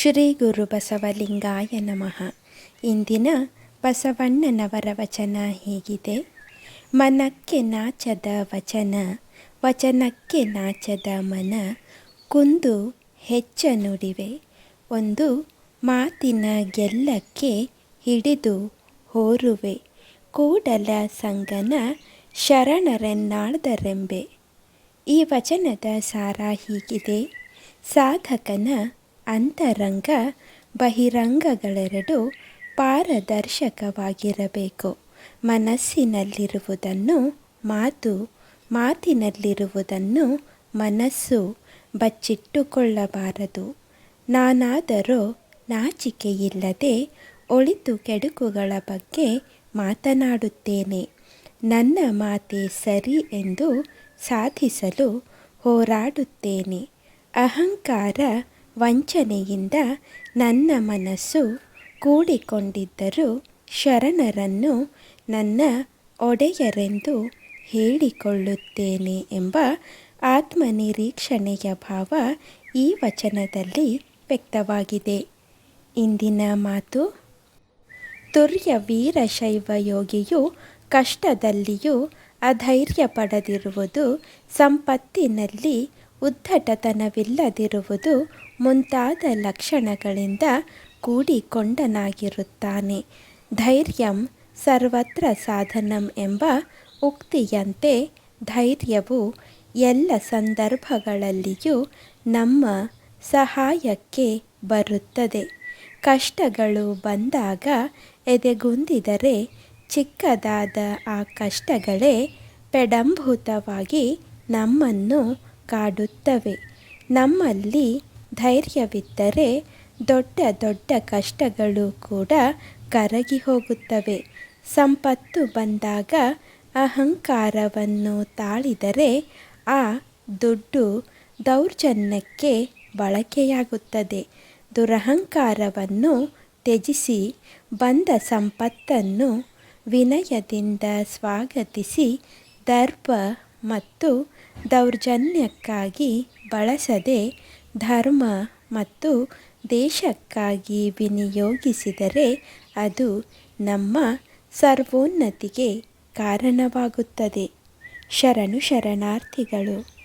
ಶ್ರೀ ಗುರು ಬಸವಲಿಂಗಾಯ ನಮಃ. ಇಂದಿನ ಬಸವಣ್ಣನವರ ವಚನ ಹೀಗಿದೆ. ಮನಕ್ಕೆ ನಾಚದ ವಚನ, ವಚನಕ್ಕೆ ನಾಚದ ಮನ, ಕುಂದು ಹೆಚ್ಚ ನುಡಿವೆ. ಒಂದು ಮಾತಿನ ಗೆಲ್ಲಕ್ಕೆ ಹಿಡಿದು ಹೋರುವೆ. ಕೂಡಲ ಸಂಗನ ಶರಣರೆನ್ನಾಳ್ದರೆಂಬೆ ಈ ವಚನದ ಸಾರ ಹೀಗಿದೆ. ಸಾಧಕನ ಅಂತರಂಗ ಬಹಿರಂಗಗಳೆರಡೂ ಪಾರದರ್ಶಕವಾಗಿರಬೇಕು. ಮನಸ್ಸಿನಲ್ಲಿರುವುದನ್ನು ಮಾತು, ಮಾತಿನಲ್ಲಿರುವುದನ್ನು ಮನಸ್ಸು ಬಚ್ಚಿಟ್ಟುಕೊಳ್ಳಬಾರದು. ನಾನಾದರೂ ನಾಚಿಕೆಯಿಲ್ಲದೆ ಒಳಿತು ಕೆಡುಕುಗಳ ಬಗ್ಗೆ ಮಾತನಾಡುತ್ತೇನೆ. ನನ್ನ ಮಾತೆ ಸರಿ ಎಂದು ಸಾಧಿಸಲು ಹೋರಾಡುತ್ತೇನೆ. ಅಹಂಕಾರ ವಂಚನೆಯಿಂದ ನನ್ನ ಮನಸ್ಸು ಕೂಡಿಕೊಂಡಿದ್ದರೂ ಶರಣರನ್ನು ನನ್ನ ಒಡೆಯರೆಂದು ಹೇಳಿಕೊಳ್ಳುತ್ತೇನೆ ಎಂಬ ಆತ್ಮನಿರೀಕ್ಷಣೆಯ ಭಾವ ಈ ವಚನದಲ್ಲಿ ವ್ಯಕ್ತವಾಗಿದೆ. ಇಂದಿನ ಮಾತು, ತುರ್ಯ ವೀರಶೈವ ಯೋಗಿಯು ಕಷ್ಟದಲ್ಲಿಯೂ ಅಧೈರ್ಯ ಪಡೆದಿರುವುದು ಸಂಪತ್ತಿನಲ್ಲಿ ಉದ್ದಟತನವಿಲ್ಲದಿರುವುದು ಮುಂತಾದ ಲಕ್ಷಣಗಳಿಂದ ಕೂಡಿಕೊಂಡನಾಗಿರುತ್ತಾನೆ. ಧೈರ್ಯಂ ಸರ್ವತ್ರ ಸಾಧನಂ ಎಂಬ ಉಕ್ತಿಯಂತೆ ಧೈರ್ಯವು ಎಲ್ಲ ಸಂದರ್ಭಗಳಲ್ಲಿಯೂ ನಮ್ಮ ಸಹಾಯಕ್ಕೆ ಬರುತ್ತದೆ. ಕಷ್ಟಗಳು ಬಂದಾಗ ಎದೆಗುಂದಿದರೆ ಚಿಕ್ಕದಾದ ಆ ಕಷ್ಟಗಳೇ ಪೆಡಂಭೂತವಾಗಿ ನಮ್ಮನ್ನು ಕಾಡುತ್ತವೆ. ನಮ್ಮಲ್ಲಿ ಧೈರ್ಯವಿದ್ದರೆ ದೊಡ್ಡ ದೊಡ್ಡ ಕಷ್ಟಗಳು ಕೂಡ ಕರಗಿ ಹೋಗುತ್ತವೆ. ಸಂಪತ್ತು ಬಂದಾಗ ಅಹಂಕಾರವನ್ನು ತಾಳಿದರೆ ಆ ದುಡ್ಡು ದೌರ್ಜನ್ಯಕ್ಕೆ ಬಳಕೆಯಾಗುತ್ತದೆ. ದುರಹಂಕಾರವನ್ನು ತ್ಯಜಿಸಿ ಬಂದ ಸಂಪತ್ತನ್ನು ವಿನಯದಿಂದ ಸ್ವಾಗತಿಸಿ ದರ್ಪ ಮತ್ತು ದೌರ್ಜನ್ಯಕ್ಕಾಗಿ ಬಳಸದೆ ಧರ್ಮ ಮತ್ತು ದೇಶಕ್ಕಾಗಿ ವಿನಿಯೋಗಿಸಿದರೆ ಅದು ನಮ್ಮ ಸರ್ವೋನ್ನತಿಗೆ ಕಾರಣವಾಗುತ್ತದೆ. ಶರಣು ಶರಣಾರ್ಥಿಗಳು.